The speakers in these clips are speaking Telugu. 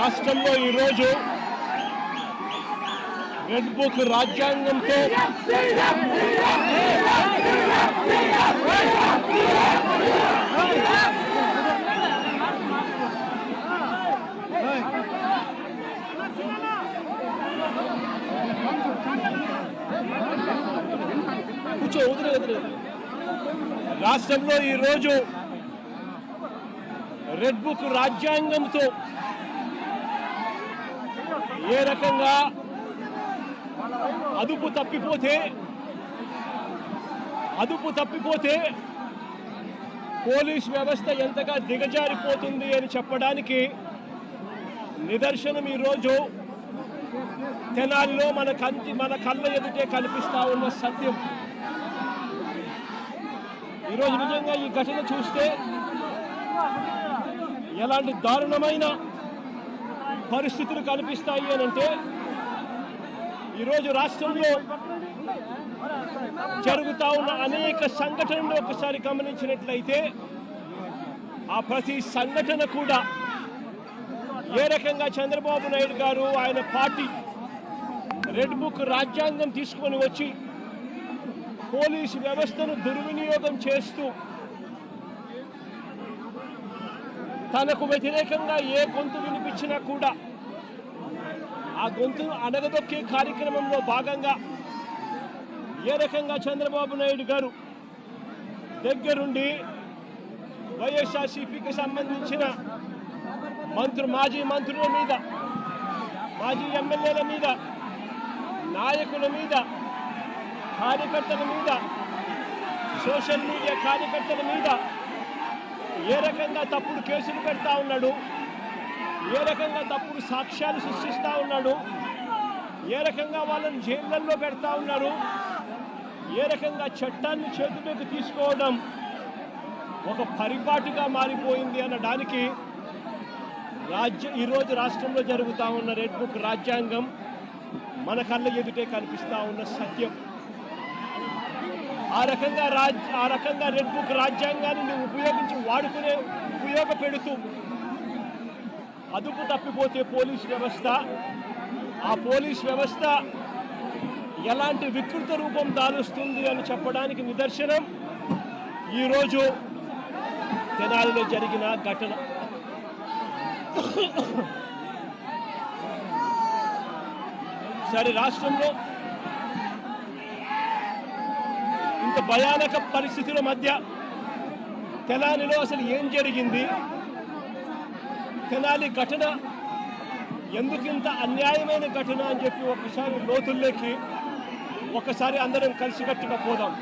రాష్ట్రంలో ఈరోజు రెడ్ బుక్ రాజ్యాంగంతో కూర్చో వదిలే వదిలే రాష్ట్రంలో ఈరోజు రెడ్ బుక్ రాజ్యాంగంతో ఏ రకంగా అదుపు తప్పిపోతే అదుపు తప్పిపోతే పోలీస్ వ్యవస్థ ఎంతగా దిగజారిపోతుంది అని చెప్పడానికి నిదర్శనం ఈరోజు తెనాలిలో మన కంటి మన కళ్ళ ఎదుటే కనిపిస్తా ఉన్న సత్యం. ఈరోజు నిజంగా ఈ ఘటన చూస్తే ఎలాంటి దారుణమైన పరిస్థితులు కనిపిస్తాయి అని అంటే ఈరోజు రాష్ట్రంలో జరుగుతా ఉన్న అనేక సంఘటనలు ఒకసారి గమనించినట్లయితే ఆ ప్రతి సంఘటన కూడా ఏ రకంగా చంద్రబాబు నాయుడు గారు ఆయన పార్టీ రెడ్ బుక్ రాజ్యాంగం తీసుకొని వచ్చి పోలీసు వ్యవస్థను దుర్వినియోగం చేస్తూ తనకు వ్యతిరేకంగా ఏ గొంతు వినిపించినా కూడా ఆ గొంతును అనగదొక్కే కార్యక్రమంలో భాగంగా ఏ రకంగా చంద్రబాబు నాయుడు గారు దగ్గరుండి వైఎస్ఆర్సీపీకి సంబంధించిన మంత్రు మాజీ మంత్రుల మీద మాజీ ఎమ్మెల్యేల మీద నాయకుల మీద కార్యకర్తల మీద సోషల్ మీడియా కార్యకర్తల మీద ఏ రకంగా తప్పుడు కేసులు పెడతా ఉన్నాడు? ఏ రకంగా తప్పుడు సాక్ష్యాలు సృష్టిస్తూ ఉన్నాడు? ఏ రకంగా వాళ్ళని జైళ్ళల్లో పెడతా ఉన్నారు? ఏ రకంగా చట్టాన్ని చేతిలోకి తీసుకోవడం ఒక పరిపాటిగా మారిపోయింది అనడానికి రాజ్య ఈరోజు రాష్ట్రంలో జరుగుతూ ఉన్న రెడ్ బుక్ రాజ్యాంగం మన కళ్ళ ఎదుటే కనిపిస్తూ ఉన్న సత్యం. ఆ రకంగా రాజ్ ఆ రకంగా రెడ్ బుక్ రాజ్యాంగాన్ని నువ్వు ఉపయోగించి వాడుకునే ఉపయోగపెడుతూ అదుపు తప్పిపోతే పోలీస్ వ్యవస్థ. ఆ పోలీస్ వ్యవస్థ ఎలాంటి వికృత రూపం దాలుస్తుంది అని చెప్పడానికి నిదర్శనం. ఈరోజు తెనాలిలో జరిగిన ఘటన. సరే రాష్ట్రంలో భయానక పరిస్థితుల మధ్య తెనాలిలో అసలు ఏం జరిగింది? తెనాలి ఘటన ఎందుకింత అన్యాయమైన ఘటన అని చెప్పి ఒకసారి లోతుల్లోకి ఒకసారి అందరం కలిసికట్టుగా పోదాం.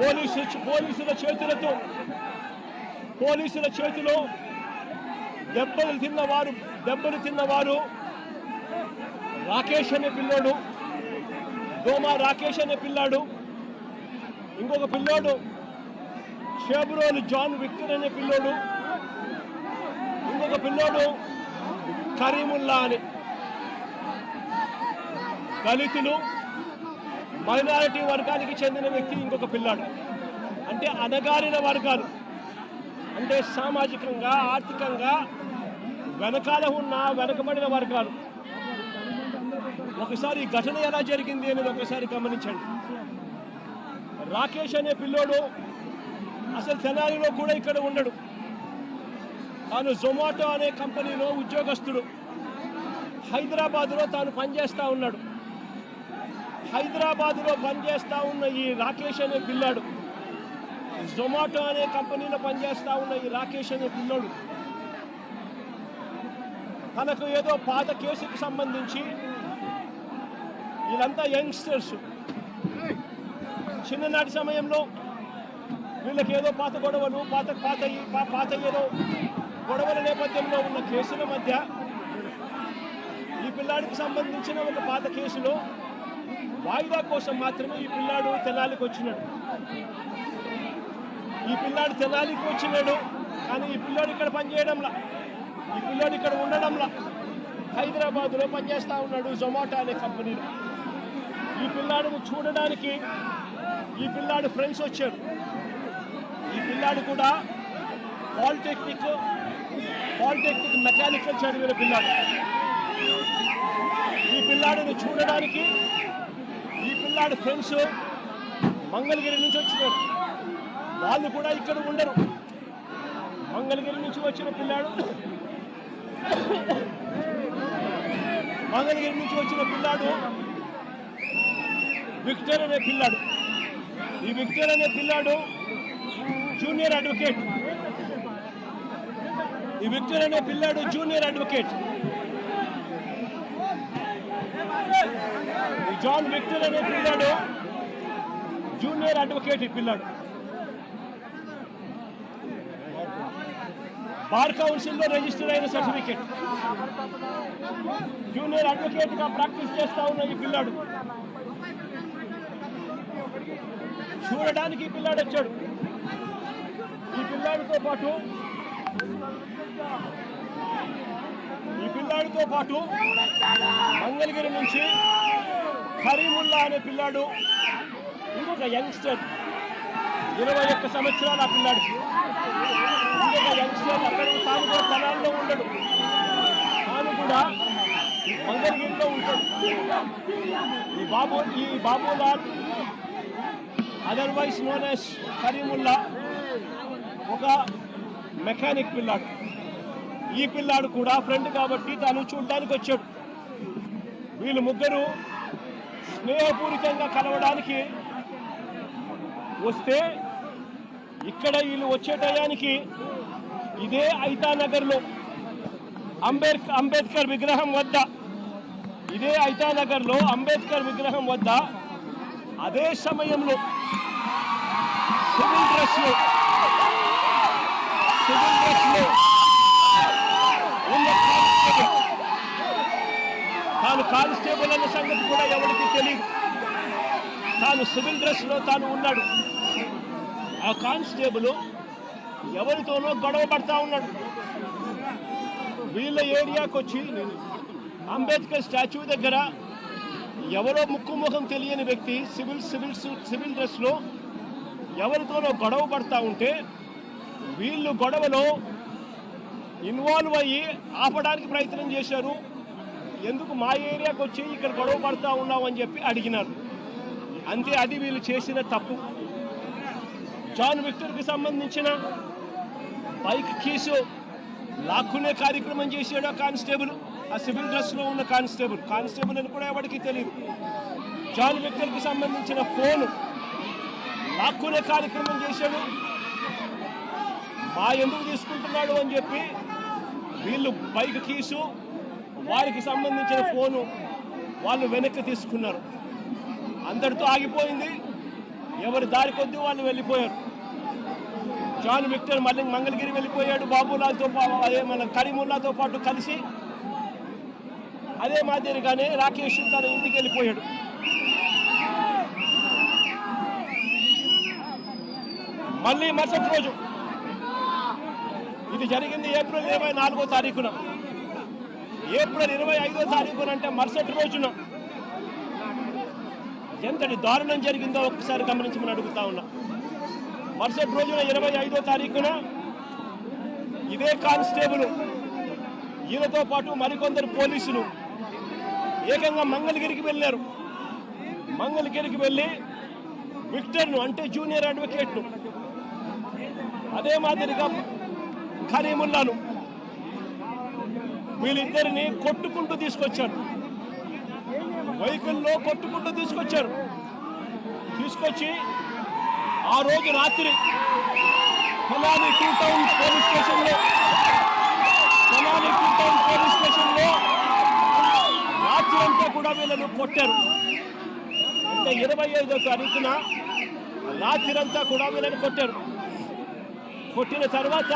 పోలీసు పోలీసుల చేతులతో పోలీసుల చేతిలో దెబ్బలు తిన్నవారు దెబ్బలు తిన్నవారు రాకేష్ అనే పిల్లోడు దోమ రాకేష్ అనే పిల్లాడు. ఇంకొక పిల్లోడు. షేబ్రోలు జాన్ విక్టర్ అనే పిల్లోడు. ఇంకొక పిల్లోడు కరీముల్లా అని. దళితులు మైనారిటీ వర్గానికి చెందిన వ్యక్తి ఇంకొక పిల్లాడు. అంటే అనగారిన వర్గాలు. అంటే సామాజికంగా ఆర్థికంగా వెనకాల ఉన్న వెనకబడిన వర్గాలు. ఒకసారి ఘటన ఎలా జరిగింది అనేది ఒకసారి గమనించండి. రాకేష్ అనే పిల్లోడు అసలు తెనాలిలో కూడా ఇక్కడ ఉండడు. తాను జొమాటో అనే కంపెనీలో ఉద్యోగస్తుడు. హైదరాబాద్లో తాను పనిచేస్తూ ఉన్నాడు. హైదరాబాద్లో పనిచేస్తూ ఉన్న ఈ రాకేష్ అనే పిల్లాడు జొమాటో అనే కంపెనీలో పనిచేస్తూ ఉన్న ఈ రాకేష్ అనే పిల్లోడు తనకు ఏదో పాత కేసుకు సంబంధించి వీళ్ళంతా యంగ్స్టర్స్. చిన్ననాటి సమయంలో వీళ్ళకి ఏదో పాత గొడవలు పాత పాత పాత ఏదో గొడవల నేపథ్యంలో ఉన్న కేసుల మధ్య ఈ పిల్లాడికి సంబంధించిన ఒక పాత కేసులో వాయిదా కోసం మాత్రమే ఈ పిల్లాడు తెల్లాలికి వచ్చినాడు. ఈ పిల్లాడు తెల్లాలికి వచ్చినాడు కానీ ఈ పిల్లాడు ఇక్కడ పనిచేయడంలా. ఈ పిల్లాడు ఇక్కడ ఉండడంలా. హైదరాబాద్లో పనిచేస్తూ ఉన్నాడు జొమాటో అనే కంపెనీలో. ఈ పిల్లాడిని చూడడానికి ఈ పిల్లాడు ఫ్రెండ్స్ వచ్చారు ఈ పిల్లాడు కూడా పాలిటెక్నిక్ పాలిటెక్నిక్ మెకానికల్ చదివిన పిల్లాడు. ఈ పిల్లాడిని చూడడానికి ఈ పిల్లాడు ఫ్రెండ్స్ మంగళగిరి నుంచి వచ్చినారు వాళ్ళు కూడా ఇక్కడ ఉండరు. మంగళగిరి నుంచి వచ్చిన పిల్లాడు మంగళగిరి నుంచి వచ్చిన పిల్లాడు విక్టర్ అనే పిల్లాడు. ఈ విక్టర్ అనే పిల్లాడు జూనియర్ అడ్వకేట్. ఈ విక్టర్ అనే పిల్లాడు జూనియర్ అడ్వకేట్. ఈ జాన్ విక్టర్ అనే పిల్లాడు జూనియర్ అడ్వకేట్ ఈ పిల్లాడు. బార్ కౌన్సిల్లో రిజిస్టర్ అయిన సర్టిఫికేట్. జూనియర్ అడ్వకేట్గా ప్రాక్టీస్ చేస్తా ఉన్న ఈ పిల్లాడు. చూడడానికి ఈ పిల్లాడు వచ్చాడు. ఈ పిల్లాడితో పాటు ఈ పిల్లాడితో పాటు మంగళగిరి నుంచి కరీముల్లా అనే పిల్లాడు ఇంకొక యంగ్స్టర్. ఇరవై ఒక్క సంవత్సరాల ఆ పిల్లాడికి. ఇంకొక యంగ్స్టర్ అక్కడ తాను కూడా స్థలాల్లో ఉండడు. తాను కూడా మంగళగిరిలో ఉంటాడు. ఈ బాబు ఈ Babulal otherwise known as Karimulla ఒక మెకానిక్ పిల్లాడు. ఈ పిల్లాడు కూడా ఫ్రెండ్ కాబట్టి తను చూడడానికి వచ్చాడు. వీళ్ళు ముగ్గురు స్నేహపూరితంగా కలవడానికి వస్తే ఇక్కడ వీళ్ళు వచ్చే టయానికి ఇదే ఐతానగర్లో అంబేద్ అంబేద్కర్ విగ్రహం వద్ద ఇదే ఐతానగర్లో అంబేద్కర్ విగ్రహం వద్ద అదే సమయంలో డ్రెస్లో సివిల్ డ్రెస్లో ఉన్న కానిస్టేబుల్ తాను కానిస్టేబుల్ అన్న సంగతి కూడా ఎవరికి తెలియదు. తాను సివిల్ డ్రెస్లో తాను ఉన్నాడు. ఆ కానిస్టేబుల్ ఎవరితోనో గొడవ పడతా ఉన్నాడు. వీళ్ళ ఏరియాకి వచ్చి అంబేద్కర్ స్టాచ్యూ దగ్గర ఎవరో ముక్కు ముఖం తెలియని వ్యక్తి సివిల్ సివిల్ సివిల్ డ్రెస్లో ఎవరితోనో గొడవ పడతా ఉంటే వీళ్ళు గొడవలో ఇన్వాల్వ్ అయ్యి ఆపడానికి ప్రయత్నం చేశారు. ఎందుకు మా ఏరియాకి వచ్చి ఇక్కడ గొడవ పడతా ఉన్నావు అని చెప్పి అడిగినారు. అంతే అది వీళ్ళు చేసిన తప్పు. జాన్ విక్టర్కి సంబంధించిన బైక్ కీసు లాక్కునే కార్యక్రమం చేశాడు ఆ కానిస్టేబుల్ ఆ సివిల్ డ్రెస్లో ఉన్న కానిస్టేబుల్. కానిస్టేబుల్ అని కూడా ఎవరికి తెలియదు జాన్ విక్టర్కి సంబంధించిన ఫోను లాక్కునే కార్యక్రమం చేశాడు. మా ఎందుకు తీసుకుంటున్నాడు అని చెప్పి వీళ్ళు బైక్ కీసు వారికి సంబంధించిన ఫోను వాళ్ళు వెనక్కి తీసుకున్నారు. అందరితో ఆగిపోయింది. ఎవరి దారి కొద్దీ వాళ్ళు వెళ్ళిపోయారు. జాన్ విక్టర్ మళ్ళీ మంగళగిరి వెళ్ళిపోయాడు. బాబులాల్తో అదే మన కరీముల్లాతో పాటు కలిసి అదే మాదిరిగానే రాకేష్ తన ఇంటికి వెళ్ళిపోయాడు. మళ్ళీ మరుసటి రోజు. ఇది జరిగింది ఏప్రిల్ ఇరవై నాలుగో తారీఖున. ఏప్రిల్ ఇరవై ఐదో తారీఖున అంటే మరుసటి రోజున. ఎంతటి దారుణం జరిగిందో ఒక్కసారి గమనించమని అడుగుతా ఉన్నా. మరుసటి రోజున ఇరవై ఐదో తారీఖున ఇదే కానిస్టేబుల్ ఈయనతో పాటు మరికొందరు పోలీసులు ఏకంగా మంగళగిరికి వెళ్ళారు. మంగళగిరికి వెళ్ళి విక్టర్ను అంటే జూనియర్ అడ్వకేట్ను అదే మాదిరిగా కరీముల్లాను వీళ్ళిద్దరిని కొట్టుకుంటూ తీసుకొచ్చారు. వెహికల్లో కొట్టుకుంటూ తీసుకొచ్చారు. తీసుకొచ్చి ఆ రోజు రాత్రి తెనాలి టూ టౌన్ పోలీస్ స్టేషన్లో తెనాలి టూ టౌన్ పోలీస్ స్టేషన్లో రాత్రి అంతా కూడా వీళ్ళను కొట్టారు. అంటే ఇరవై ఐదో తారీఖున రాత్రి కూడా వీళ్ళని కొట్టారు. కొట్టిన తర్వాత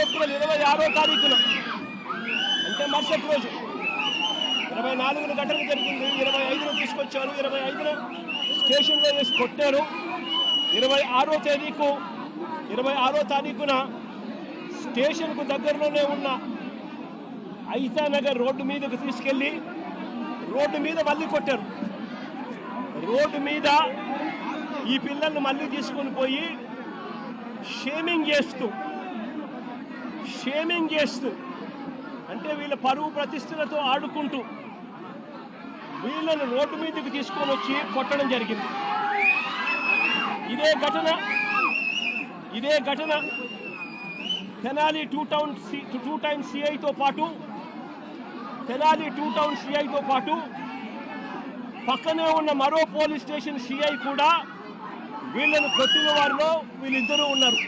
ఏప్రిల్ ఇరవై ఆరో తారీఖున అంటే మరుసటి రోజు ఇరవై నాలుగున ఘటన జరిగింది. ఇరవై ఐదున తీసుకొచ్చారు. ఇరవై ఐదున స్టేషన్లో వేసి కొట్టారు. ఇరవై ఆరో తేదీకు ఇరవై ఆరో తారీఖున స్టేషన్కు దగ్గరలోనే ఉన్న ఐతానగర్ రోడ్డు మీదకు తీసుకెళ్ళి రోడ్డు మీద మళ్ళీ కొట్టారు. రోడ్డు మీద ఈ పిల్లల్ని మళ్ళీ తీసుకొని పోయి షేమింగ్ చేస్తూ షేమింగ్ చేస్తూ అంటే వీళ్ళ పరువు ప్రతిష్టలతో ఆడుకుంటూ వీళ్ళను రోడ్డు మీదకి తీసుకొని వచ్చి కొట్టడం జరిగింది. ఇదే ఘటన ఇదే ఘటన Tenali two town two time సిఐతో పాటు తెనాలి టూ టౌన్ సిఐతో పాటు పక్కనే ఉన్న మరో పోలీస్ స్టేషన్ సిఐ కూడా వీళ్ళను కొట్టిన వారిలో వీళ్ళిద్దరూ ఉన్నారు.